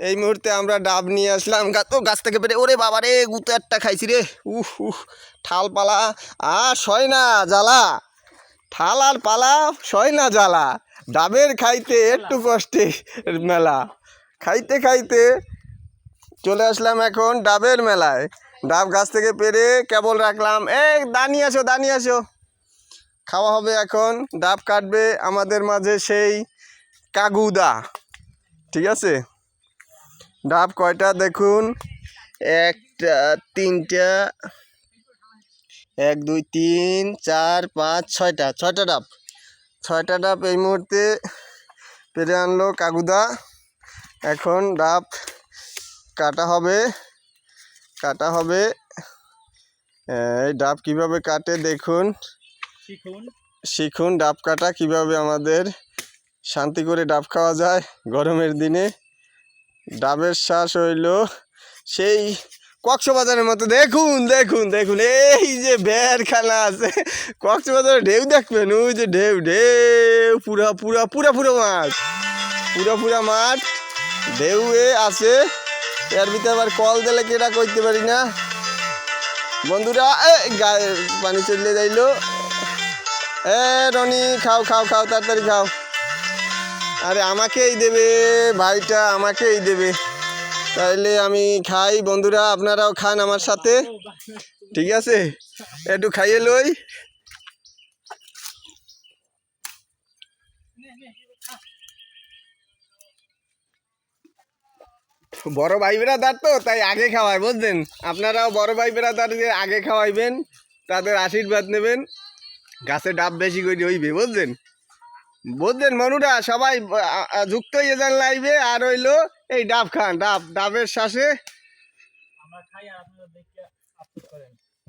এই মুহূর্তে আমরা ডাব নিয়ে আসলাম। গাছ ও গাছ থেকে পেরে ওরে বাবা রে গুতো একটা খাইছি রে। উহ উহ ঠাল পালা। আর সয় না জ্বালা। ঠাল আর পালা সয় না জ্বালা। ডাবের খাইতে একটু কষ্টে মেলা। খাইতে খাইতে চলে আসলাম এখন ডাবের মেলায়। ডাব গাছ থেকে পেরে কেবল রাখলাম। এই দানি আসো দানি আসো। খাওয়া হবে এখন। ডাব কাটবে আমাদের মাঝে সেই কাগুদা। ঠিক আছে? ডাব কয়টা দেখুন? একটা তিনটা এক দুই তিন চার পাঁচ ছয়টা। ছয়টা ডাব। ছয়টা ডাব এই মুহূর্তে পেরে আনলো কাগুদা। এখন ডাব কাটা হবে। কাটা হবে। এই ডাব কীভাবে কাটে দেখুন। শিখুন। শিখুন ডাব কাটা কীভাবে আমাদের শান্তি করে ডাব খাওয়া যায় গরমের দিনে। ডাবের শ্বাস হইল। সেই কক্সবাজারের মতো, দেখুন দেখুন দেখুন, এই যে বেরখানা আছে। কক্সবাজারের ঢেউ দেখবেন, ওই যে ঢেউ ঢেউ, পুরা পুরা পুরা পুরা মাছ পুরা পুরা মাঠ, ঢেউয়ে আছে। এর ভিতরে আবার কল দিলে কেটা করতে পারি না। বন্ধুরা, এ, গায়ে পানি চলে যাইলো। এ, রনি, খাও খাও খাও, তাড়াতাড়ি খাও। আরে আমাকেই দেবে, ভাইটা আমাকেই দেবে। তাইলে আমি খাই, বন্ধুরা, আপনারাও খান আমার সাথে। ঠিক আছে? একটু খাইয়ে লই। বড় ভাই বেড়াদার তো, তাই আগে খাওয়ায় বুঝলেন? আপনারাও বড় ভাই বেড়াদারদের আগে খাওয়াইবেন, তাদের আশীর্বাদ নেবেন। গাছে ডাব বেশি করে হইবে, বুঝলেন? বুঝলেন মনুরা সবাই যুক্ত হয়ে যান লাইভে আর হইল এই ডাব খান। ডাব, ডাবের শ্বাসে।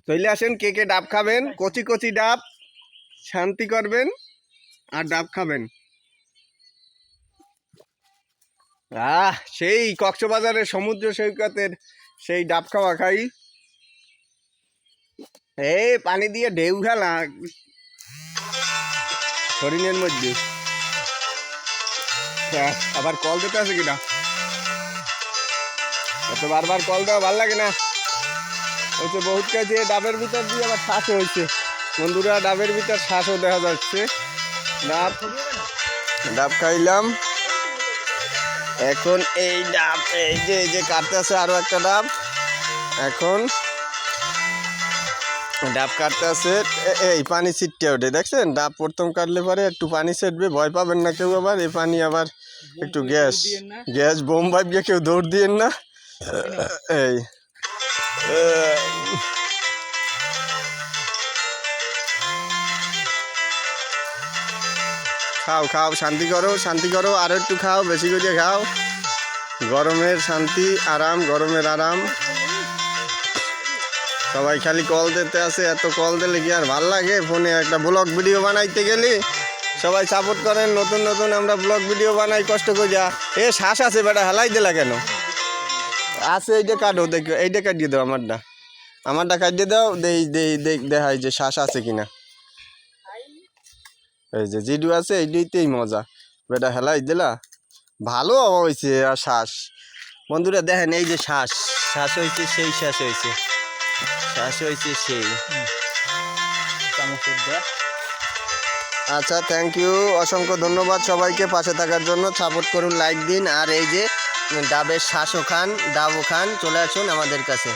চলে আসেন, কে কে ডাব খাবেন? কচি কচি ডাব, শান্তি করবেন, আর ডাব খাবেন। আহ, সেই কক্সবাজারের সমুদ্র সৈকতের সেই ডাব খাওয়া খাই। এই পানি দিয়ে ঢেউ খেলা। হরিণের মধ্যে। আহ, আবার কল দিতে আছে কিনা? এত বারবার কল দেওয়া ভালো লাগে না। হচ্ছে বহুত কাজে ডাবের ভিতর দিয়ে আবার শ্বাসও হয়েছে বন্ধুরা ডাবের ভিতর শ্বাসও দেখা যাচ্ছে। ডাব। ডাব খাইলাম। এখন এই ডাব এই যে এই যে কাটতে আছে আরও একটা ডাব। এখন ডাব কাটতে আছে। এই পানি ছিটতে ওঠে দেখছেন? ডাব প্রথম কাটলে পরে একটু পানি ছিটবে ভয় পাবেন না কেউ আবার এই পানি আবার একটু গ্যাস গ্যাস বোম ভাবিয়ে কেউ দৌড় দিয়েন না। এই। খাও খাও শান্তি করো শান্তি করো আরও একটু খাও বেশি করে খাও। গরমের শান্তি আরাম গরমের আরাম। সবাই খালি কল দিতে আছে এত কল দিলে কি আর ভালো লাগে? ফোনে একটা ব্লগ ভিডিও বানাইতে গেলে সবাই সাপোর্ট করেন, নতুন নতুন আমরা ব্লগ ভিডিও বানাই, কষ্ট করিয়া এ শ্বাস আছে বেটা, হেলাই দিলা কেন? আছে, এইটা কাটো, দেখো, এইটা কাটিয়ে দাও আমারটা। আমারটা কাটিয়ে দাও, দেই দেই দেখ দেখাই যে শ্বাস আছে কিনা। এই যে জিডু আছে, এইটাইতেই মজা। বেটা, হেলাই দিলা? ভালো হয়েছে আর শ্বাস। বন্ধুরা, দেখেন এই যে শ্বাস। শ্বাস হয়েছে সেই শ্বাস হয়েছে শ্বাস হয়েছে সেই আচ্ছা থ্যাংক ইউ অসংখ্য ধন্যবাদ সবাইকে পাশে থাকার জন্য। সাপোর্ট করুন লাইক দিন। আর এই যে ডাবের শ্বাসও খান ডাবও খান চলে আসুন আমাদের কাছে।